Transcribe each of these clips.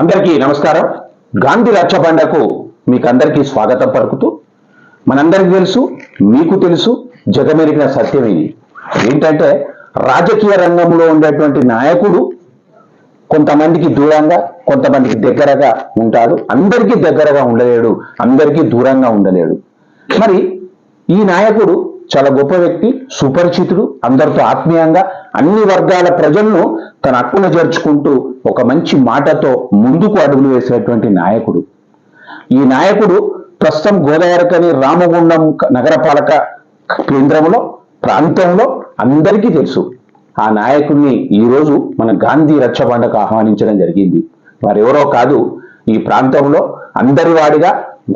అందరికీ నమస్కారం. గాంధీ రచ్చబండకు మీకు అందరికీ స్వాగతం పలుకుతూ మనందరికీ తెలుసు మీకు తెలుసు జగమెరిగిన సత్యం ఇది. ఏంటంటే రాజకీయ రంగంలో ఉండేటువంటి నాయకుడు కొంతమందికి దూరంగా కొంతమందికి దగ్గరగా ఉంటాడు. అందరికీ దగ్గరగా ఉండలేడు అందరికీ దూరంగా ఉండలేడు. మరి ఈ నాయకుడు చాలా గొప్ప వ్యక్తి సుపరిచితుడు అందరితో ఆత్మీయంగా అన్ని వర్గాల ప్రజలను తన అక్కున చేర్చుకుంటూ ఒక మంచి మాటతో ముందుకు అడుగులు వేసేటువంటి నాయకుడు. ఈ నాయకుడు ప్రస్తుతం గోదావరికని రామగుండం నగరపాలక కేంద్రంలో ప్రాంతంలో అందరికీ తెలుసు. ఆ నాయకుడిని ఈరోజు మన గాంధీ రచ్చబండకు ఆహ్వానించడం జరిగింది. వారెవరో కాదు ఈ ప్రాంతంలో అందరి వాడిగా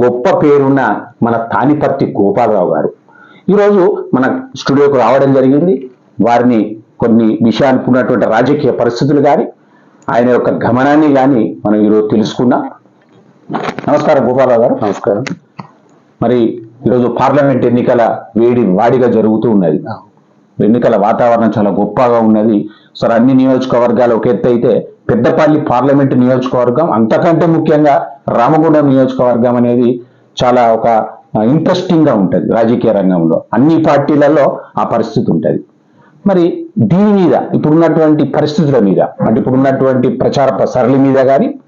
గొప్ప పేరున్న మన తానిపర్తి గోపాలరావు గారు. ఈరోజు మన స్టూడియోకు రావడం జరిగింది. వారిని కొన్ని విషయానికి ఉన్నటువంటి రాజకీయ పరిస్థితులు కానీ ఆయన యొక్క గమనాన్ని కానీ మనం ఈరోజు తెలుసుకున్నాం నమస్కారం గోపాలరావు గారు. నమస్కారం. మరి ఈరోజు పార్లమెంట్ ఎన్నికల వేడి వాడిగా జరుగుతూ ఉన్నది. ఎన్నికల వాతావరణం చాలా గొప్పగా ఉన్నది. సరే అన్ని నియోజకవర్గాలు ఒక ఎత్తు అయితే పెద్దపల్లి పార్లమెంట్ నియోజకవర్గం అంతకంటే ముఖ్యంగా రామగుండం నియోజకవర్గం అనేది చాలా ఒక ఇంట్రెస్టింగ్గా ఉంటుంది రాజకీయ రంగంలో. అన్ని పార్టీలలో ఆ పరిస్థితి ఉంటుంది. మరి దీని మీద ఇప్పుడున్నటువంటి పరిస్థితుల మీద అంటే ఇప్పుడున్నటువంటి ప్రచార సరళి మీద కానీ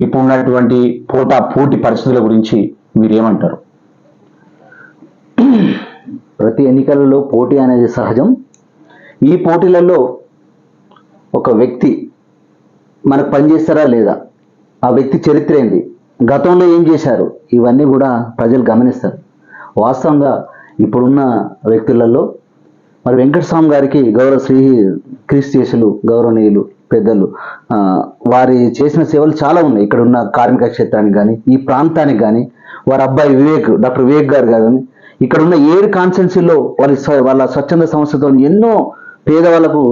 ఇప్పుడున్నటువంటి పోటా పోటీ పరిస్థితుల గురించి మీరేమంటారు? ప్రతి ఎన్నికలలో పోటీ అనేది సహజం. ఈ పోటీలలో ఒక వ్యక్తి మనకు పనిచేస్తారా లేదా? ఆ వ్యక్తి చరిత్ర ఏంది? గతంలో ఏం చేశారు? ఇవన్నీ కూడా ప్రజలు గమనిస్తారు. వాస్తవంగా ఇప్పుడున్న వ్యక్తులలో మరి వెంకటస్వామి గారికి గౌరవ శ్రీ క్రీస్తులు గౌరవనీయులు పెద్దలు వారి చేసిన సేవలు చాలా ఉన్నాయి. ఇక్కడ ఉన్న కార్మిక క్షేత్రానికి కానీ ఈ ప్రాంతానికి కానీ వారి అబ్బాయి వివేక్ డాక్టర్ వివేక్ గారు కానీ ఇక్కడ ఉన్న ఏడు కాన్స్టెన్సీలో వారి వాళ్ళ స్వచ్ఛంద సంస్థతో ఎన్నో పేదవాళ్ళకు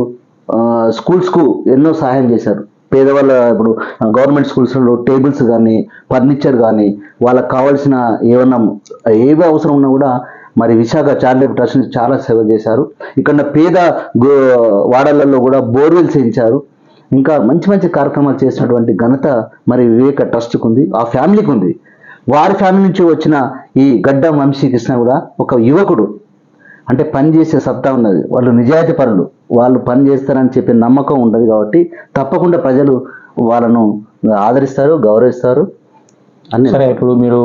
స్కూల్స్కు ఎన్నో సహాయం చేశారు. పేదవాళ్ళ ఇప్పుడు గవర్నమెంట్ స్కూల్స్లో టేబుల్స్ కానీ ఫర్నిచర్ కానీ వాళ్ళకి కావాల్సిన ఏమన్నా ఏవి అవసరం ఉన్నా కూడా మరి విశాఖ చారిటబుల్ ట్రస్ట్ చాలా సేవ చేశారు. ఇక్కడ పేద గో వాడలలో కూడా బోర్వెల్స్ వేయించారు ఇంకా మంచి మంచి కార్యక్రమాలు చేసినటువంటి ఘనత మరి వివేక ట్రస్ట్కి ఉంది. ఆ ఫ్యామిలీకి ఉంది. వారి ఫ్యామిలీ నుంచి వచ్చిన ఈ గడ్డం వంశీకృష్ణ కూడా ఒక యువకుడు. అంటే పని చేసే సత్తా ఉన్నది. వాళ్ళు నిజాయితీ పరులు. వాళ్ళు పని చేస్తారని చెప్పే నమ్మకం ఉండదు కాబట్టి తప్పకుండా ప్రజలు వాళ్ళను ఆదరిస్తారు గౌరవిస్తారు. అన్ని సరే ఇప్పుడు మీరు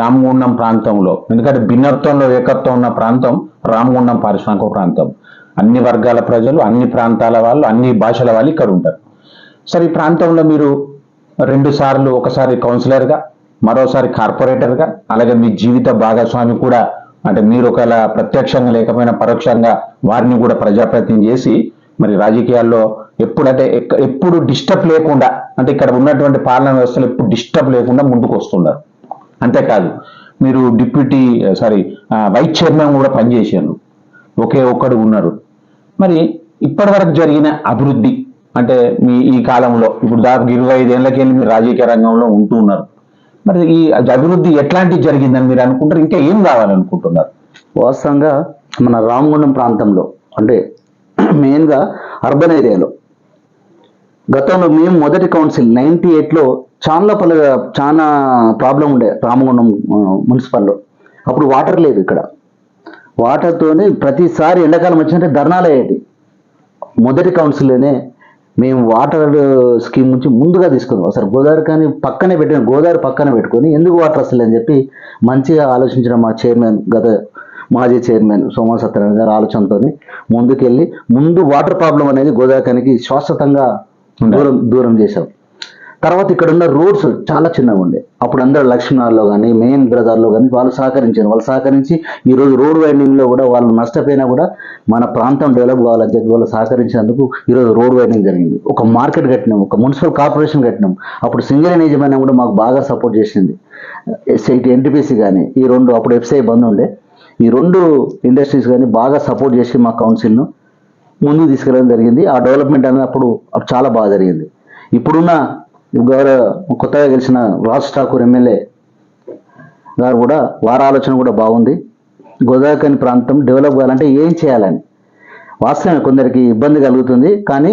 రామగుండం ప్రాంతంలో ఎందుకంటే భిన్నత్వంలో ఏకత్వం ఉన్న ప్రాంతం రామగుండం పారిశ్రామిక ప్రాంతం. అన్ని వర్గాల ప్రజలు అన్ని ప్రాంతాల వాళ్ళు అన్ని భాషల వాళ్ళు ఇక్కడ ఉంటారు. సరే ఈ ప్రాంతంలో మీరు రెండు సార్లు ఒకసారి కౌన్సిలర్గా మరోసారి కార్పొరేటర్గా అలాగే మీ జీవిత భాగస్వామి కూడా అంటే మీరు ఒకవేళ ప్రత్యక్షంగా లేకపోయినా పరోక్షంగా వారిని కూడా ప్రజాప్రతినిధి చేసి మరి రాజకీయాల్లో ఎప్పుడంటే ఎక్క- ఎప్పుడు డిస్టర్బ్ లేకుండా అంటే ఇక్కడ ఉన్నటువంటి పాలనా వ్యవస్థలు ఎప్పుడు డిస్టర్బ్ లేకుండా ముందుకు వస్తున్నారు. అంతేకాదు మీరు డిప్యూటీ సారీ వైస్ చైర్మన్ కూడా పనిచేశారు. ఒకే ఒక్కడు ఉన్నారు. మరి ఇప్పటివరకు జరిగిన అభివృద్ధి అంటే మీ ఈ కాలంలో ఇప్పుడు దాదాపు ఇరవై ఐదేళ్ళకి వెళ్ళి మీరు రాజకీయ రంగంలో ఉంటూ ఉన్నారు మరి ఈ అభివృద్ధి ఎట్లాంటివి జరిగిందని మీరు అనుకుంటారు? ఇంకా ఏం కావాలనుకుంటున్నారు? వాస్తవంగా మన రామగుండం ప్రాంతంలో అంటే మెయిన్గా అర్బన్ ఏరియాలో గతంలో మేము మొదటి కౌన్సిల్ నైన్టీ ఎయిట్లో చాలా పలు చాలా ప్రాబ్లం ఉండే రామగుండం మున్సిపల్లో. అప్పుడు వాటర్ లేదు ఇక్కడ. వాటర్తోనే ప్రతిసారి ఎండాకాలం వచ్చినట్టే ధర్నాలు అయ్యేది. మొదటి కౌన్సిల్లోనే మేము వాటర్ స్కీమ్ నుంచి ముందుగా తీసుకున్నాం. అసలు గోదావరి కానీ పక్కనే పెట్టిన గోదావరి పక్కన పెట్టుకొని ఎందుకు వాటర్ అసలు అని చెప్పి మంచిగా ఆలోచించిన మా చైర్మన్ గత మాజీ చైర్మన్ సోమా సత్యనారాయణ గారి ఆలోచనతో ముందుకెళ్ళి ముందు వాటర్ ప్రాబ్లం అనేది గోదావరికానికి శాశ్వతంగా దూరం దూరం చేశాం తర్వాత ఇక్కడ ఉన్న రోడ్స్ చాలా చిన్నగా ఉండే. అప్పుడు అందరూ లక్ష్మణాల్లో కానీ మెయిన్ బ్రదర్లో కానీ వాళ్ళు సహకరించారు. వాళ్ళు సహకరించి ఈరోజు రోడ్ వైండింగ్లో కూడా వాళ్ళు నష్టపోయినా కూడా మన ప్రాంతం డెవలప్ కావాలని చెప్పి వాళ్ళు సహకరించినందుకు ఈరోజు రోడ్ వైండింగ్ జరిగింది. ఒక మార్కెట్ కట్టినాం ఒక మున్సిపల్ కార్పొరేషన్ కట్టినాం. అప్పుడు సింగరేణి యజమాని కూడా మాకు బాగా సపోర్ట్ చేసింది. ఎస్ఐటి ఎన్టీపీసీ కానీ ఈ రెండు అప్పుడు ఎఫ్సీఐ బంద్ ఉండే. ఈ రెండు ఇండస్ట్రీస్ కానీ బాగా సపోర్ట్ చేసి మా కౌన్సిల్ను ముందుకు తీసుకెళ్ళడం జరిగింది. ఆ డెవలప్మెంట్ అనేది అప్పుడు చాలా బాగా జరిగింది. ఇప్పుడున్న గౌరవ కొత్తగా గెలిచిన రాజ్ ఠాకూర్ ఎమ్మెల్యే గారు కూడా వారి ఆలోచన కూడా బాగుంది. గోదావరి ప్రాంతం డెవలప్ కావాలంటే ఏం చేయాలని. వాస్తవమే కొందరికి ఇబ్బంది కలుగుతుంది. కానీ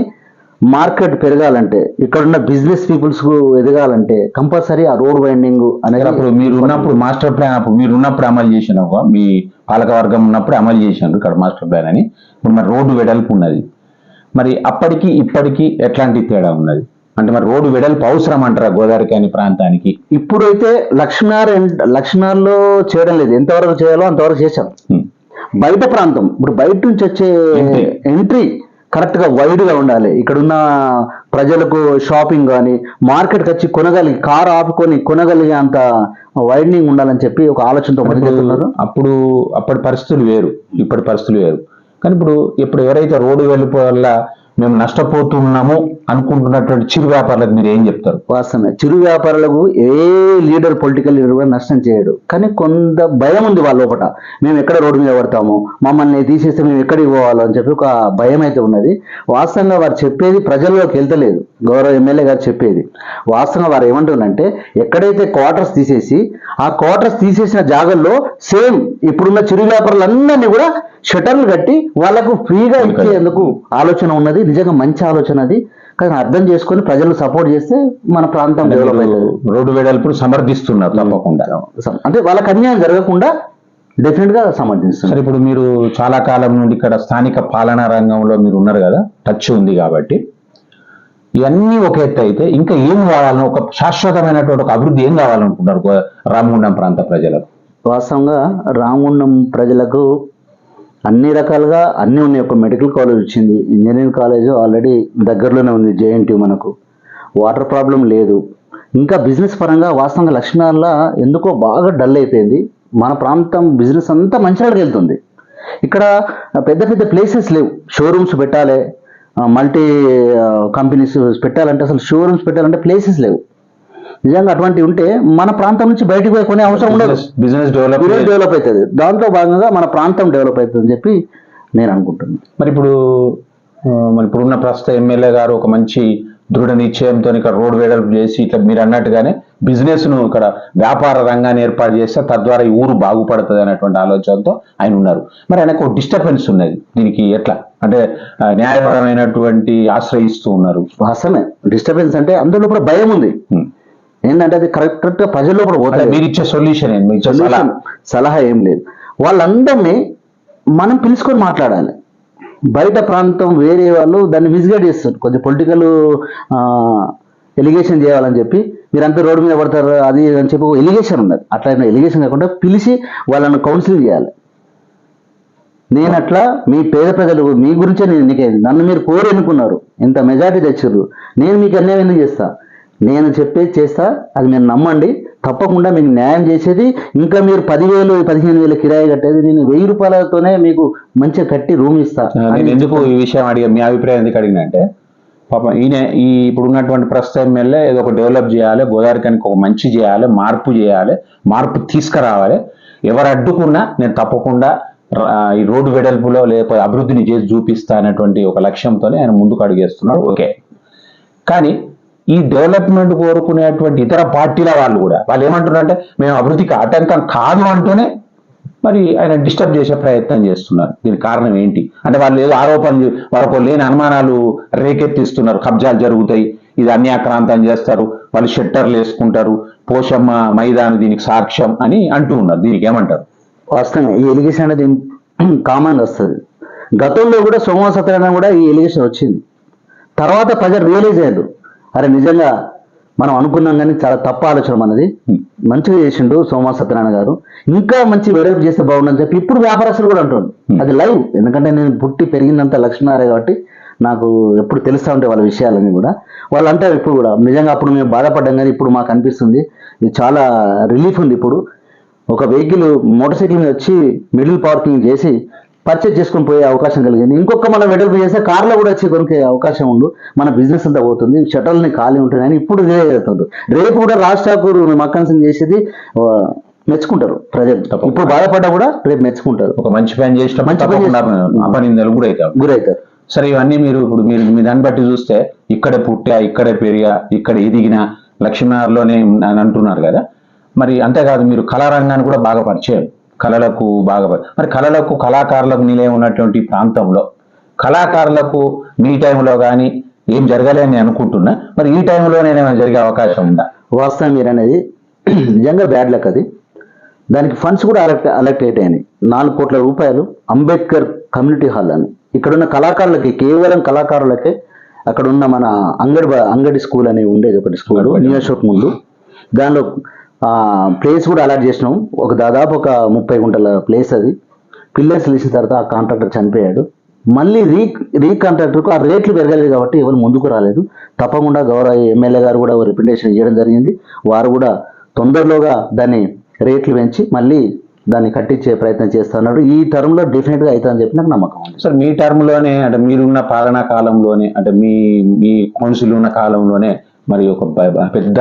మార్కెట్ పెరగాలంటే ఇక్కడున్న బిజినెస్ పీపుల్స్ ఎదగాలంటే కంపల్సరీ ఆ రోడ్ వైండింగ్ అనేది అప్పుడు మీరు ఉన్నప్పుడు మాస్టర్ ప్లాన్ అప్పుడు మీరు ఉన్నప్పుడు అమలు చేసిన మీ పాలకవర్గం ఉన్నప్పుడు అమలు చేసినారు ఇక్కడ మాస్టర్ ప్లాన్ అని. ఇప్పుడు మరి రోడ్డు వెడల్పు ఉన్నది. మరి అప్పటికి ఇప్పటికి ఎట్లాంటి తేడా ఉన్నది? అంటే మరి రోడ్డు వెడల్పు అవసరం అంటారా గోదావరి కాని ప్రాంతానికి? ఇప్పుడైతే లక్ష్మీనార్ లక్ష్మీనార్లో చేయడం లేదు. ఎంతవరకు చేయాలో అంతవరకు చేశాం. బయట ప్రాంతం ఇప్పుడు బయట నుంచి వచ్చే. ఎంట్రీ కరెక్ట్గా వైడ్గా ఉండాలి. ఇక్కడున్న ప్రజలకు షాపింగ్ కానీ మార్కెట్కి వచ్చి కొనగలిగి కారు ఆపుకొని కొనగలిగే అంత వైడనింగ్ ఉండాలని చెప్పి ఒక ఆలోచనతో ముందుకెళ్తున్నారు. అప్పుడు అప్పటి పరిస్థితులు వేరు ఇప్పటి పరిస్థితులు వేరు. కానీ ఇప్పుడు ఇప్పుడు ఎవరైతే రోడ్డు వెళ్ళిపోయే వల్ల మేము నష్టపోతున్నాము అనుకుంటున్నటువంటి చిరు వ్యాపారులకు మీరు ఏం చెప్తారు? వాస్తవమే. చిరు వ్యాపారులకు ఏ లీడర్ పొలిటికల్ లీడర్ కూడా నష్టం చేయడు. కానీ కొంత భయం ఉంది వాళ్ళ ఒకట మేము ఎక్కడ రోడ్డు మీద పడతాము? మమ్మల్ని తీసేస్తే మేము ఎక్కడికి పోవాలో అని చెప్పి ఒక భయం అయితే ఉన్నది. వాస్తవంగా వారు చెప్పేది ప్రజల్లోకి వెళ్తలేదు. గౌరవ ఎమ్మెల్యే గారు చెప్పేది. వాస్తవంగా వారు ఏమంటున్నారంటే ఎక్కడైతే క్వార్టర్స్ తీసేసి ఆ క్వార్టర్స్ తీసేసిన జాగల్లో సేమ్ ఇప్పుడున్న చిరు వ్యాపారులందరినీ కూడా షటర్లు కట్టి వాళ్ళకు ఫ్రీగా ఇచ్చేందుకు ఆలోచన ఉన్నది. నిజంగా మంచి ఆలోచన అది. కానీ అర్థం చేసుకొని ప్రజలు సపోర్ట్ చేస్తే మన ప్రాంతం డెవలప్ అవుతుంది. రోడ్డు వెడల్పును సమర్థిస్తున్నారు తప్పకుండా. అంటే వాళ్ళకి అన్యాయం జరగకుండా డెఫినెట్గా సమర్థిస్తుంది సరే ఇప్పుడు మీరు చాలా కాలం నుండి ఇక్కడ స్థానిక పాలనా రంగంలో మీరు ఉన్నారు కదా టచ్ ఉంది కాబట్టి. ఇవన్నీ ఒక ఎత్తు అయితే ఇంకా ఏం కావాలని ఒక శాశ్వతమైనటువంటి ఒక అభివృద్ధి ఏం కావాలనుకుంటున్నారు రామగుండం ప్రాంత ప్రజలకు? వాస్తవంగా రామగుండం ప్రజలకు అన్ని రకాలుగా అన్నీ ఉన్నాయి. ఒక మెడికల్ కాలేజ్ వచ్చింది. ఇంజనీరింగ్ కాలేజ్ ఆల్రెడీ దగ్గరలోనే ఉంది జేఎన్టీ మనకు. వాటర్ ప్రాబ్లం లేదు. ఇంకా బిజినెస్ పరంగా వాస్తవంగా లక్ష్మీనారాయణ ఎందుకో బాగా డల్ అయిపోయింది. మన ప్రాంతం బిజినెస్ అంతా మంచిర్యాలకు వెళ్తుంది. ఇక్కడ పెద్ద పెద్ద ప్లేసెస్ లేవు. షోరూమ్స్ పెట్టాలి. మల్టీ కంపెనీస్ పెట్టాలంటే అసలు షోరూమ్స్ పెట్టాలంటే ప్లేసెస్ లేవు. నిజంగా అటువంటివి ఉంటే మన ప్రాంతం నుంచి బయటకు పోయి కొనే అవసరం ఉండదు. బిజినెస్ డెవలప్ డెవలప్ అవుతుంది. దాంతో భాగంగా మన ప్రాంతం డెవలప్ అవుతుంది అని చెప్పి నేను అనుకుంటున్నాను మరి ఇప్పుడు మరి ఇప్పుడున్న ప్రస్తుత ఎమ్మెల్యే గారు ఒక మంచి దృఢ నిశ్చయంతో ఇక్కడ రోడ్ వెడల్పు చేసి ఇట్లా మీరు అన్నట్టుగానే బిజినెస్ను ఇక్కడ వ్యాపార రంగాన్ని ఏర్పాటు చేస్తే తద్వారా ఈ ఊరు బాగుపడుతుంది అనేటువంటి ఆలోచనతో ఆయన ఉన్నారు. మరి ఆయనకు డిస్టర్బెన్స్ ఉన్నది. దీనికి ఎట్లా? అంటే న్యాయపరమైనటువంటి ఆశ్రయిస్తూ ఉన్నారు. వాస్తవమే డిస్టర్బెన్స్ అంటే అందులో కూడా భయం ఉంది. ఏంటంటే అది కరెక్ట్ కరెక్ట్ ప్రజల్లో కూడా పోతుంది మీరు ఇచ్చే సొల్యూషన్? సొల్యూషన్ సలహా? ఏం లేదు. వాళ్ళందరినీ మనం పిలుచుకొని మాట్లాడాలి. బయట ప్రాంతం వేరే వాళ్ళు దాన్ని మిస్గైడ్ చేస్తారు. కొంచెం పొలిటికల్ ఎలిగేషన్ చేయాలని చెప్పి మీరంతా రోడ్డు మీద పడతారు అది అని చెప్పి ఒక ఎలిగేషన్ ఉన్నది. అట్లా ఎలిగేషన్ కాకుండా పిలిచి వాళ్ళని కౌన్సిలింగ్ చేయాలి. నేను అట్లా మీ పేద ప్రజలు మీ గురించే నేను ఎన్నికైంది. నన్ను మీరు కోరి ఎన్నుకున్నారు ఇంత మెజారిటీ తెచ్చారు. నేను మీకు అన్యాయం ఎందుకు చేస్తా? నేను చెప్పేది చేస్తా అది మీరు నమ్మండి. తప్పకుండా మీకు న్యాయం చేసేది. ఇంకా మీరు పదివేలు పదిహేను వేలు కిరాయి కట్టేది. నేను వెయ్యి రూపాయలతోనే మీకు మంచిగా కట్టి రూమ్ ఇస్తా. నేను ఎందుకు ఈ విషయం అడిగా మీ అభిప్రాయం ఎందుకు అడిగినా అంటే పాపం ఈయన ఈ ఇప్పుడు ఉన్నటువంటి ప్రస్తుత ఎమ్మెల్యే ఏదో ఒక డెవలప్ చేయాలి గోదావరికి ఒక మంచి చేయాలి మార్పు చేయాలి మార్పు తీసుకురావాలి. ఎవరు అడ్డుకున్నా నేను తప్పకుండా ఈ రోడ్డు వెడల్పులో లేకపోతే అభివృద్ధిని చేసి చూపిస్తా అనేటువంటి ఒక లక్ష్యంతోనే ఆయన ముందుకు అడుగేస్తున్నాడు. ఓకే. కానీ ఈ డెవలప్మెంట్ కోరుకునేటువంటి ఇతర పార్టీల వాళ్ళు కూడా వాళ్ళు ఏమంటున్నారంటే మేము అభివృద్ధికి ఆటంకం కాదు అంటూనే మరి ఆయన డిస్టర్బ్ చేసే ప్రయత్నం చేస్తున్నారు. దీని కారణం ఏంటి? అంటే వాళ్ళు ఏదో ఆరోపణలు వాళ్ళకు లేని అనుమానాలు రేకెత్తిస్తున్నారు. కబ్జాలు జరుగుతాయి ఇది అన్యాక్రాంతం చేస్తారు వాళ్ళు షెట్టర్లు వేసుకుంటారు పోషమ్మ మైదానం దీనికి సాక్ష్యం అని అంటూ ఉన్నారు. దీనికి ఏమంటారు? వాస్తవంగా ఈ ఎలిగేషన్ అనేది కామన్ వస్తుంది. గతంలో కూడా సోమవారం సత్యనారాయణ కూడా ఈ ఎలిగేషన్ వచ్చింది. తర్వాత ప్రజలు రియలైజ్ అయ్యారు. అరే నిజంగా మనం అనుకున్నాం కానీ చాలా తప్పు ఆలోచన మనది. మంచిగా చేసిండు సోమవారం సత్యనారాయణ గారు. ఇంకా మంచి వెడల్పు చేస్తే బాగుండని చెప్పి ఇప్పుడు వ్యాపారస్తులు కూడా అంటున్నారు. అది లైవ్. ఎందుకంటే నేను పుట్టి పెరిగినంత లక్ష్మీనారాయణ కాబట్టి నాకు ఎప్పుడు తెలుస్తూ ఉంటాయి వాళ్ళ విషయాలన్నీ కూడా. వాళ్ళు అంటారు ఇప్పుడు కూడా నిజంగా అప్పుడు మేము బాధపడ్డాం కానీ ఇప్పుడు మాకు అనిపిస్తుంది. ఇది చాలా రిలీఫ్ ఉంది ఇప్పుడు. ఒక వెహికల్ మోటార్ సైకిల్ మీద వచ్చి మిడిల్ పార్కింగ్ చేసి పర్చేజ్ చేసుకొని పోయే అవకాశం కలిగింది. ఇంకొక మనం వెడల్పు చేస్తే కార్లో కూడా వచ్చి కొనుక్కే అవకాశం ఉండు. మన బిజినెస్ అంతా పోతుంది. షటల్ని ఖాళీ ఉంటుందని ఇప్పుడు ఇదే అవుతుంది రేపు కూడా రాజ్ ఠాకూర్ మక్కన్సింగ్ చేసేది ఆ, మెచ్చుకుంటారు ప్రజలు ఇప్పుడు బాధపడ్డా కూడా రేపు మెచ్చుకుంటారు. ఒక మంచి పని చేసిన మంచి పని చేసిన- అపనిందలు కూడా అవుతారు గురవుతారు. సరే ఇవన్నీ మీరు ఇప్పుడు మీరు మీ దాన్ని బట్టి చూస్తే ఇక్కడే పుట్టా ఇక్కడే పెరిగా ఇక్కడ ఎదిగిన లక్ష్మీనగర్లోనే అని అంటున్నారు కదా. మరి అంతేకాదు మీరు కళారంగాన్ని కూడా బాగా పరిచయం. కళలకు బాగా మరి కళలకు కళాకారులకు నిలయం ఉన్నటువంటి ప్రాంతంలో కళాకారులకు మీ టైంలో కానీ ఏం జరగాలి అని అనుకుంటున్నా మరి ఈ టైంలోనే ఏమైనా జరిగే అవకాశం ఉందా? వాస్తవం మీరు అనేది నిజంగా బ్యాడ్ లక్ అది. దానికి ఫండ్స్ కూడా అలెక్ట్ అలెక్టేట్ అయినాయి. నాలుగు కోట్ల రూపాయలు అంబేద్కర్ కమ్యూనిటీ హాల్ అని. ఇక్కడున్న కళాకారులకి కేవలం కళాకారులకే అక్కడ ఉన్న మన అంగడి బ- అంగడి స్కూల్ అని ఉండేది ఒకటి స్కూల్ న్యూ అశోక్ ముందు. దానిలో ప్లేస్ కూడా అలాట్ చేసినాం. ఒక దాదాపు ఒక ముప్పై గుంటల ప్లేస్ అది. పిల్లర్స్ వేసిన తర్వాత ఆ కాంట్రాక్టర్ చనిపోయాడు. మళ్ళీ రీ రీ కాంట్రాక్టర్కు ఆ రేట్లు పెరగలేదు కాబట్టి ఎవరు ముందుకు రాలేదు. తప్పకుండా గౌరవ ఎమ్మెల్యే గారు కూడా రిప్రజెంటేషన్ చేయడం జరిగింది. వారు కూడా తొందరలోగా దాన్ని రేట్లు పెంచి మళ్ళీ దాన్ని కట్టించే ప్రయత్నం చేస్తున్నారు. ఈ టర్మ్లో డెఫినెట్గా అవుతుందని చెప్పి నాకు నమ్మకం ఉంది. సార్ మీ టర్మ్లోనే అంటే మీరున్న పాలనా కాలంలోనే అంటే మీ మీ కౌన్సిల్ ఉన్న కాలంలోనే మరి ఒక పెద్ద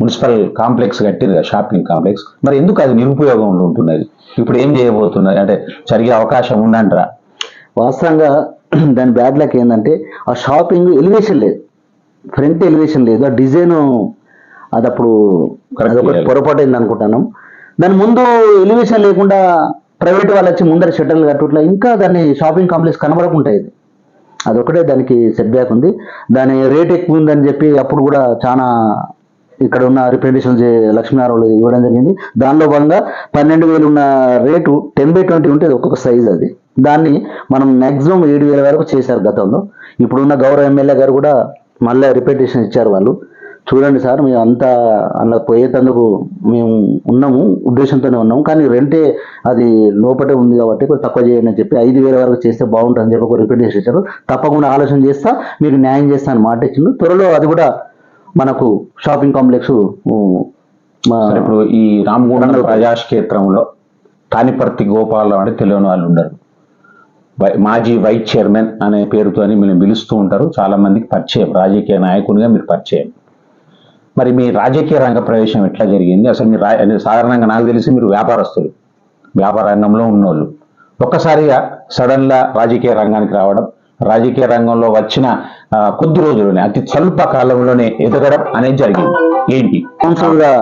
మున్సిపల్ కాంప్లెక్స్ కట్టింది కదా షాపింగ్ కాంప్లెక్స్. మరి ఎందుకు అది నిరుపయోగంలో ఉంటున్నది? ఇప్పుడు ఏం చేయబోతున్నది అంటే జరిగే అవకాశం ఉందంటారా? వాస్తవంగా దాని బ్యాడ్ లక్ ఏంటంటే ఆ షాపింగ్ ఎలివేషన్ లేదు. ఫ్రంట్ ఎలివేషన్ లేదు. ఆ డిజైన్ అది అప్పుడు. పొరపాటు అయింది అనుకుంటున్నాం దాని ముందు ఎలివేషన్ లేకుండా ప్రైవేట్ వాళ్ళు వచ్చి ముందర షట్టర్లు కట్టుట్లా ఇంకా దాన్ని షాపింగ్ కాంప్లెక్స్ కనబడకుంటాయి ఇది. అదొకటే దానికి సెట్ బ్యాక్ ఉంది. దాని రేట్ ఎక్కువ ఉందని చెప్పి అప్పుడు కూడా చాలా ఇక్కడ ఉన్న రిప్రజెంటేషన్ లక్ష్మీనారాయణ ఇవ్వడం జరిగింది. దానిలో భాగంగా పన్నెండు వేలు ఉన్న రేటు టెన్ బై ట్వంటీ ఉంటుంది ఒక్కొక్క సైజ్ అది. దాన్ని మనం మ్యాక్సిమం ఏడు వేల వరకు చేశారు గతంలో. ఇప్పుడున్న గౌరవ ఎమ్మెల్యే గారు కూడా మళ్ళీ రిప్రజెంటేషన్ ఇచ్చారు వాళ్ళు. చూడండి సార్ మేము అంతా అలా పోయేటందుకు మేము ఉన్నాము ఉద్దేశంతోనే ఉన్నాము. కానీ రెంటే అది లోపటే ఉంది కాబట్టి కొంచెం తక్కువ చేయండి అని చెప్పి ఐదు వేల వరకు చేస్తే బాగుంటుందని చెప్పి ఒక రిప్రజెంటేషన్ ఇచ్చారు. తప్పకుండా ఆలోచన చేస్తా మీకు న్యాయం చేస్తా అని మాట ఇచ్చిండు. త్వరలో అది కూడా మనకు షాపింగ్ కాంప్లెక్స్ ఇప్పుడు ఈ రామగుండం ప్రజాక్షేత్రంలో తానిపర్తి గోపాలరావు అంటే తెలియని వాళ్ళు ఉండరు. మాజీ వైస్ చైర్మన్ అనే పేరుతో మిమ్మల్ని పిలుస్తూ ఉంటారు. చాలా మందికి పరిచయం రాజకీయ నాయకునిగా మీరు పరిచయం. మరి మీ రాజకీయ రంగ ప్రవేశం ఎట్లా జరిగింది? అసలు మీరు సాధారణంగా నాకు తెలిసి మీరు వ్యాపారస్తులు వ్యాపార రంగంలో ఉన్నోళ్ళు. ఒక్కసారిగా సడన్గా రాజకీయ రంగానికి రావడం రాజకీయ రంగంలో వచ్చిన కొద్ది రోజుల్లోనే అతి స్వల్ప కాలంలోనే ఎదగడం అనేది జరిగింది. ఏంటి? కౌన్సిలర్గా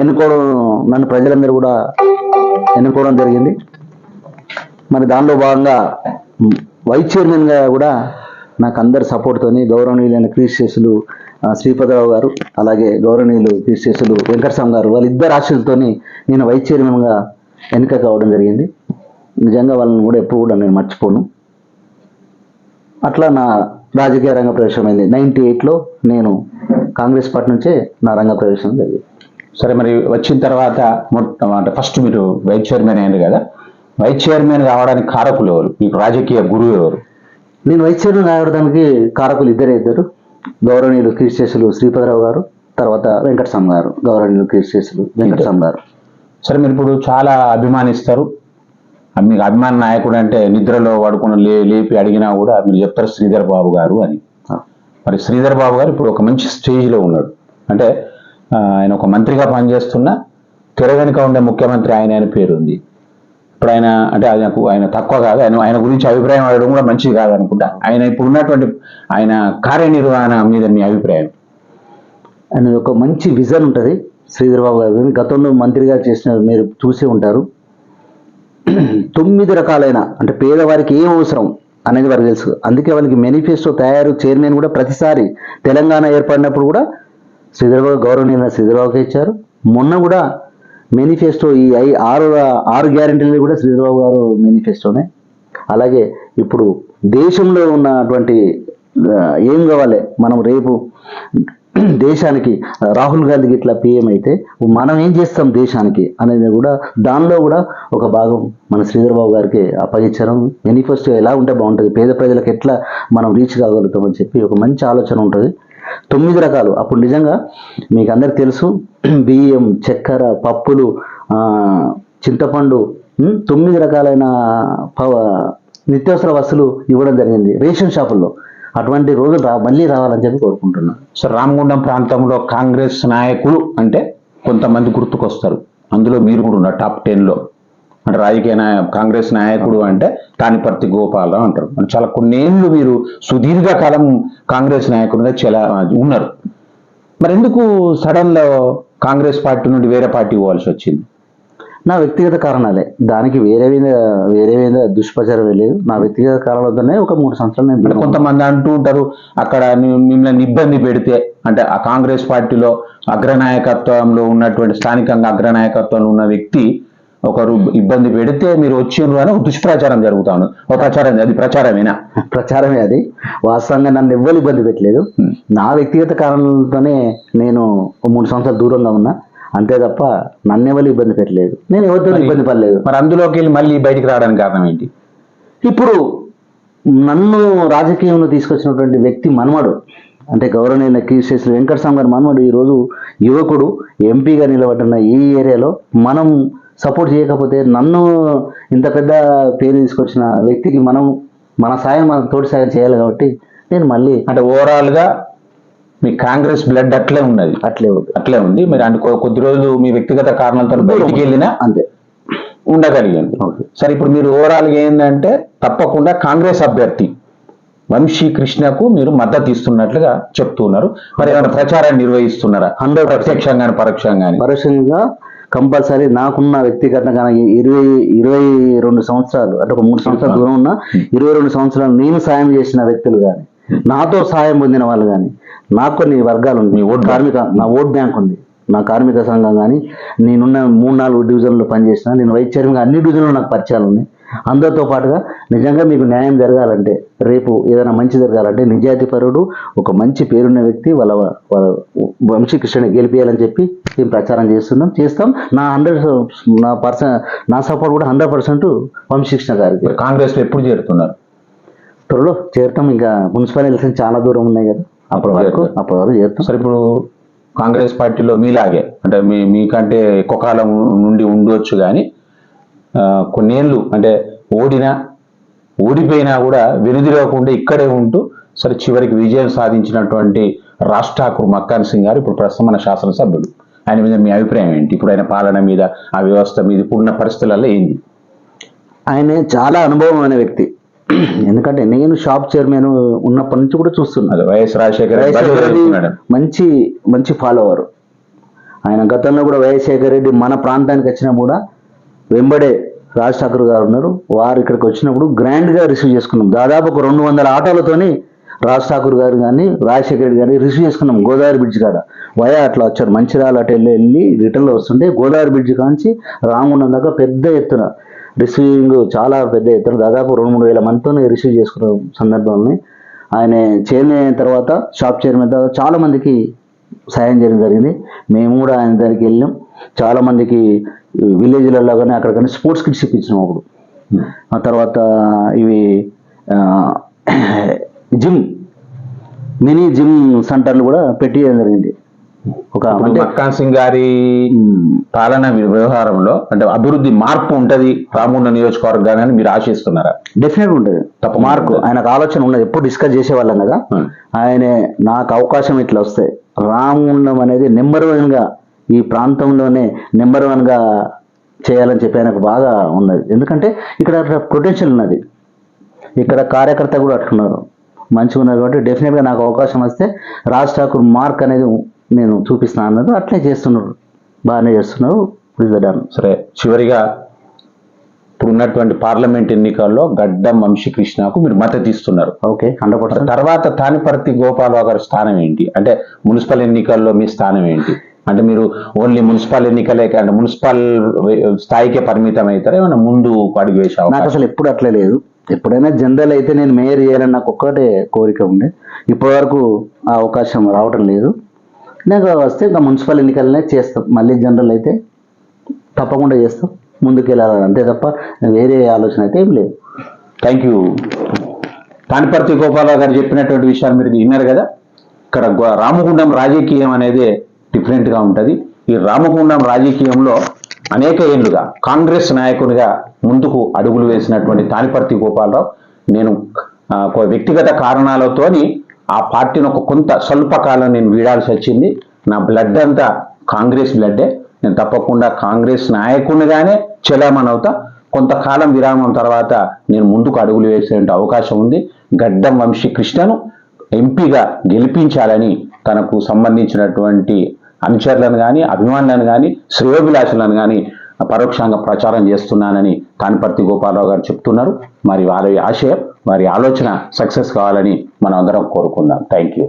ఎన్నుకోవడం నన్ను ప్రజలందరూ కూడా ఎన్నుకోవడం జరిగింది. మరి దానిలో భాగంగా వైస్ చైర్మన్గా కూడా నాకు అందరి సపోర్ట్తోని గౌరవనీయులైన క్రీస్టేసులు శ్రీపదరావు గారు అలాగే గౌరవనీయులు క్రీస్టేసులు వెంకటస్వామి గారు వాళ్ళిద్దరు ఆశలతోని నేను వైస్ చైర్మన్గా ఎన్నిక కావడం జరిగింది. నిజంగా వాళ్ళని కూడా ఎప్పుడు కూడా నేను మర్చిపోను. అట్లా నా రాజకీయ రంగ ప్రవేశం అయింది నైంటీ ఎయిట్లో నేను కాంగ్రెస్ పార్టీ నుంచే నా రంగ ప్రవేశం జరిగింది. సరే మరి వచ్చిన తర్వాత అంటే ఫస్ట్ మీరు వైస్ చైర్మన్ అయ్యారు కదా వైస్ చైర్మన్ కావడానికి కారకులు ఎవరు? మీకు రాజకీయ గురువు ఎవరు? నేను వైస్ చైర్మన్ కావడానికి కారకులు ఇద్దరే ఇద్దరు. గౌరవనీయులు క్రీస్టేసులు శ్రీపదరావు గారు తర్వాత వెంకటస్వామి గారు. గౌరవనీయులు క్రీస్టేసులు వెంకటస్వామి గారు. సరే మీరు ఇప్పుడు చాలా అభిమానిస్తారు. మీకు అభిమాన నాయకుడు అంటే నిద్రలో పడుకుని లే లేపి అడిగినా కూడా మీరు చెప్తారు శ్రీధర్ బాబు గారు అని. మరి శ్రీధర్ బాబు గారు ఇప్పుడు ఒక మంచి స్టేజ్లో ఉన్నాడు. అంటే ఆయన ఒక మంత్రిగా పనిచేస్తున్న తెర వెనుక ఉండే ముఖ్యమంత్రి ఆయన అని పేరు ఉంది ఇప్పుడు ఆయన అంటే ఆయనకు ఆయన తక్కువ కాదు. ఆయన ఆయన గురించి అభిప్రాయం అడగడం కూడా మంచిది కాదు అనుకుంటా ఆయన ఇప్పుడు ఉన్నటువంటి ఆయన కార్యనిర్వహణ మీద మీ అభిప్రాయం? ఆయన ఒక మంచి విజన్ ఉంటుంది శ్రీధర్ బాబు గారు. గతంలో మంత్రిగా చేసిన మీరు చూసే ఉంటారు. తొమ్మిది రకాలైన అంటే పేదవారికి ఏం అవసరం అనేది వారికి తెలుసు. అందుకే వాళ్ళకి మేనిఫెస్టో తయారు చైర్మన్ కూడా ప్రతిసారి తెలంగాణ ఏర్పడినప్పుడు కూడా శ్రీధరబాబు గౌరవనీయులైన శ్రీధరబాబుకి ఇచ్చారు. మొన్న కూడా మేనిఫెస్టో ఈ ఐ ఆరు ఆరు గ్యారెంటీలు కూడా శ్రీధరబాబు గారు మేనిఫెస్టోనే. అలాగే ఇప్పుడు దేశంలో ఉన్నటువంటి ఏం కావాలి? మనం రేపు దేశానికి రాహుల్ గాంధీకి ఇట్లా పిఎం అయితే మనం ఏం చేస్తాం దేశానికి అనేది కూడా దానిలో కూడా ఒక భాగం మన శ్రీధర్బాబు గారికి అప్పగించడం. మేనిఫెస్టో ఎలా ఉంటే బాగుంటుంది పేద ప్రజలకు ఎట్లా మనం రీచ్ కాగలుగుతాం అని చెప్పి ఒక మంచి ఆలోచన ఉంటుంది. తొమ్మిది రకాలు. అప్పుడు నిజంగా మీకు అందరికి తెలుసు బియ్యం చక్కెర పప్పులు చింతపండు తొమ్మిది రకాలైన పవ- నిత్యావసర వస్తువులు ఇవ్వడం జరిగింది. రేషన్ షాపుల్లో. అటువంటి రోజులు రా మళ్ళీ రావాలని చెప్పి కోరుకుంటున్నాను సో రామగుండం ప్రాంతంలో కాంగ్రెస్ నాయకులు అంటే కొంతమంది గుర్తుకొస్తారు. అందులో మీరు కూడా ఉన్నారు టాప్ టెన్లో. అంటే రాజకీయ నాయ కాంగ్రెస్ నాయకుడు అంటే తానిపర్తి గోపాలరావు అంటారు. అంటే చాలా కొన్నేళ్ళు మీరు సుదీర్ఘకాలం కాంగ్రెస్ నాయకుడిగా చాలా ఉన్నారు. మరి ఎందుకు సడన్లో కాంగ్రెస్ పార్టీ నుండి వేరే పార్టీ పోవాల్సి వచ్చింది? నా వ్యక్తిగత కారణాలే దానికి వేరే వేరే దుష్ప్రచారం లేదు. నా వ్యక్తిగత కారణాలతోనే ఒక మూడు సంవత్సరాలు నేను కొంతమంది అంటూ ఉంటారు అక్కడ మిమ్మల్ని ఇబ్బంది పెడితే అంటే ఆ కాంగ్రెస్ పార్టీలో అగ్రనాయకత్వంలో ఉన్నటువంటి స్థానికంగా అగ్రనాయకత్వంలో ఉన్న వ్యక్తి ఒకరు ఇబ్బంది పెడితే మీరు వచ్చిండ్రు అని ఒక దుష్ప్రచారం జరుగుతాను. ఒక ప్రచారం అది ప్రచారమేనా? ప్రచారమే అది. వాస్తవంగా నన్ను ఎవ్వరు ఇబ్బంది పెట్టలేదు. నా వ్యక్తిగత కారణాలతోనే నేను మూడు సంవత్సరాలు దూరంగా ఉన్నా. అంతే తప్ప నన్ను ఎవరు ఇబ్బంది పెట్టలేదు. నేను ఎవరితో ఇబ్బంది పడలేదు. మరి అందులోకి వెళ్ళి మళ్ళీ బయటికి రావడానికి కారణం ఏంటి? ఇప్పుడు నన్ను రాజకీయంలో తీసుకొచ్చినటువంటి వ్యక్తి మనవడు అంటే గౌరవనీయుల కీర్శేశ్వర వెంకటస్వామి గారి మనవడు ఈరోజు యువకుడు ఎంపీగా నిలబడిన ఈ ఏరియాలో మనం సపోర్ట్ చేయకపోతే నన్ను ఇంత పెద్ద పేరు తీసుకొచ్చిన వ్యక్తికి మనం మన సాయం మన తోటి సాయం చేయాలి కాబట్టి నేను మళ్ళీ అంటే ఓవరాల్గా మీ కాంగ్రెస్ బ్లడ్ అట్లే ఉన్నది. అట్లే ఉంది. అట్లే ఉంది. మీరు అంటే కొద్ది రోజులు మీ వ్యక్తిగత కారణాలతో బయటికి వెళ్ళినా అంతే. ఉండగలిగింది సరే ఇప్పుడు మీరు ఓవరాల్గా ఏంటంటే తప్పకుండా కాంగ్రెస్ అభ్యర్థి వంశీ కృష్ణకు మీరు మద్దతు ఇస్తున్నట్లుగా చెప్తున్నారు మరి ఏమైనా ప్రచారాన్ని నిర్వహిస్తున్నారా? హండ్రెడ్ ప్రత్యక్షంగా పరోక్షంగా పరోక్షంగా కంపల్సరీ నాకున్న వ్యక్తిగతంగా ఇరవై ఇరవై రెండు సంవత్సరాలు అంటే ఒక మూడు సంవత్సరాల దూరం ఉన్న ఇరవై రెండు సంవత్సరాలు నేను సాయం చేసిన వ్యక్తులు కానీ నాతో సాయం పొందిన వాళ్ళు కానీ నాకు కొన్ని వర్గాలు ఓట్ కార్మిక నా ఓట్ బ్యాంక్ ఉంది. నా కార్మిక సంఘం కానీ నేనున్న మూడు నాలుగు డివిజన్లో పనిచేసిన నేను వైస్ చైర్మన్గా అన్ని డివిజన్లో నాకు పరిచయాలు ఉన్నాయి. అందరితో పాటుగా నిజంగా మీకు న్యాయం జరగాలంటే రేపు ఏదైనా మంచి జరగాలంటే నిజాయితీ పరుడు ఒక మంచి పేరున్న వ్యక్తి వాళ్ళ వాళ్ళ వంశీకృష్ణని గెలిపించాలని చెప్పి మేము ప్రచారం చేస్తున్నాం. చేస్తాం. నా హండ్రెడ్ నా పర్సన్ నా సపోర్ట్ కూడా హండ్రెడ్ పర్సెంట్ వంశీకృష్ణ గారికి మీరు కాంగ్రెస్లో ఎప్పుడు చేరుతున్నారు? త్వరలో చేరటం ఇంకా మున్సిపల్ ఎలక్షన్ చాలా దూరం ఉన్నాయి కదా. అప్పటి వరకు అప్పటి వరకు చేస్తాం. సరే ఇప్పుడు కాంగ్రెస్ పార్టీలో మీలాగే అంటే మీ మీకంటే ఎక్కువ కాలం నుండి ఉండవచ్చు కానీ కొన్నేళ్ళు అంటే ఓడినా ఓడిపోయినా కూడా వెనుదిరగకుండా ఇక్కడే ఉంటూ సరే చివరికి విజయం సాధించినటువంటి రాజ్ ఠాకూర్ మక్కాన్ సింగ్ గారు ఇప్పుడు ప్రస్తుతం మన శాసనసభ్యుడు ఆయన మీద మీ అభిప్రాయం ఏంటి? ఇప్పుడు ఆయన పాలన మీద ఆ వ్యవస్థ మీద ఇప్పుడున్న పరిస్థితులలో ఏంది? ఆయన చాలా అనుభవమైన వ్యక్తి. ఎందుకంటే నేను షాప్ చైర్మన్ ఉన్నప్పటి నుంచి కూడా చూస్తున్నాను వైఎస్ రాజశేఖర. మంచి మంచి ఫాలోవర్ ఆయన గతంలో కూడా వైఎస్ఆర్ రెడ్డి మన ప్రాంతానికి వచ్చినా కూడా వెంబడే రాజ్ ఠాకూర్ గారు ఉన్నారు. వారు ఇక్కడికి వచ్చినప్పుడు గ్రాండ్గా రిసీవ్ చేసుకున్నాం. దాదాపు ఒక రెండు వందల ఆటోలతోని రాజ్ ఠాకూర్ గారు కానీ రాజశేఖర రెడ్డి గారిని రిసీవ్ చేసుకున్నాం. గోదావరి బ్రిడ్జ్ కాడ. వయా అట్లా వచ్చారు. మంచిర్యాల అటు వెళ్ళి వెళ్ళి రిటర్న్లో వస్తుంటే గోదావరి బ్రిడ్జ్ కాంచి రామగుండం దాకా పెద్ద ఎత్తున రిసీవింగ్ చాలా పెద్ద ఎత్తున దాదాపు రెండు మూడు వేల మందితో రిసీవ్ చేసుకున్న సందర్భాన్ని ఆయన చైర్మన్ అయిన తర్వాత షాప్ చైర్మన్ తర్వాత చాలామందికి సాయం చేయడం జరిగింది. మేము కూడా ఆయన దగ్గరికి వెళ్ళాం. చాలామందికి విలేజ్లలో కానీ అక్కడ కానీ స్పోర్ట్స్ కిట్స్ ఇప్పించినాం అప్పుడు. ఆ తర్వాత ఇవి జిమ్ మినీ జిమ్ సెంటర్లు కూడా పెట్టేయడం జరిగింది. ఒక మక్కాన్ సింగ్ గారి పాలన వ్యవహారంలో అంటే అభివృద్ధి మార్పు ఉంటది రామగుండ నియోజకవర్గాన్ని మీరు ఆశిస్తున్నారా? డెఫినెట్ ఉంటుంది. మార్కు ఉంటుంది. ఆయనకు ఆలోచన ఉన్నది. ఎప్పుడు డిస్కస్ చేసేవాళ్ళం కదా. ఆయనే నాకు అవకాశం ఇట్లా వస్తే రామగుండం అనేది నెంబర్ వన్గా ఈ ప్రాంతంలోనే నెంబర్ వన్గా చేయాలని చెప్పి ఆయనకు బాగా ఉన్నది. ఎందుకంటే ఇక్కడ పొటెన్షియల్ ఉన్నది. ఇక్కడ కార్యకర్త కూడా అట్లున్నారు. మంచిగా ఉన్నారు కాబట్టి డెఫినెట్గా నాకు అవకాశం వస్తే రాజ్ ఠాకూర్ మార్క్ అనేది నేను చూపిస్తాను అన్నారు అట్లే చేస్తున్నారు. బాగానే చేస్తున్నారు. డన్ సరే చివరిగా ఇప్పుడు ఉన్నటువంటి పార్లమెంట్ ఎన్నికల్లో గడ్డం వంశీకృష్ణకు మీరు మద్దతు ఇస్తున్నారు. ఓకే హండ్రెడ్ తర్వాత తానిపర్తి గోపాలరావు గారి స్థానం ఏంటి? అంటే మున్సిపల్ ఎన్నికల్లో మీ స్థానం ఏంటి? అంటే మీరు ఓన్లీ మున్సిపల్ ఎన్నికలే అంటే మున్సిపల్ స్థాయికే పరిమితం అవుతారా? ఏమైనా ముందు అడుగు వేసే నాకు అసలు ఎప్పుడు అట్లే లేదు. ఎప్పుడైనా జనరల్ అయితే నేను మేయర్ చేయాలని నాకు ఒక్కటే కోరిక ఉండే. ఇప్పటి వరకు ఆ అవకాశం రావటం లేదు. నాకు వస్తే ఇంకా మున్సిపల్ ఎన్నికలనే చేస్తాం. మళ్ళీ జనరల్ అయితే తప్పకుండా చేస్తాం. ముందుకు వెళ్ళాలని అంతే తప్ప వేరే ఆలోచన అయితే ఏం లేదు. థ్యాంక్ యూ కాణిపర్తి గోపాలరావు గారు చెప్పినటువంటి విషయాలు మీరు విన్నారు కదా? ఇక్కడ రామగుండం రాజకీయం అనేది డిఫరెంట్గా ఉంటుంది. ఈ రామగుండం రాజకీయంలో అనేక ఏళ్ళుగా కాంగ్రెస్ నాయకునిగా ముందుకు అడుగులు వేసినటువంటి కాణిపర్తి గోపాలరావు నేను ఒక వ్యక్తిగత కారణాలతోని ఆ పార్టీని ఒక కొంత స్వల్పకాలం నేను వీడాల్సి వచ్చింది. నా బ్లడ్ అంతా కాంగ్రెస్ బ్లడ్డే. నేను తప్పకుండా కాంగ్రెస్ నాయకునిగానే చెలామణి కొంతకాలం విరామం తర్వాత నేను ముందుకు అడుగులు వేసే అవకాశం ఉంది. గడ్డం వంశీ కృష్ణను ఎంపీగా గెలిపించాలని తనకు సంబంధించినటువంటి అనుచరులను కానీ అభిమానులను కానీ శ్రేయోభిలాషులను కానీ పరోక్షంగా ప్రచారం చేస్తున్నానని కానిపర్తి గోపాలరావు గారు చెప్తున్నారు. మరి వారి ఆశయం వారి ఆలోచన సక్సెస్ కావాలని మనం అందరం కోరుకుందాం. Thank you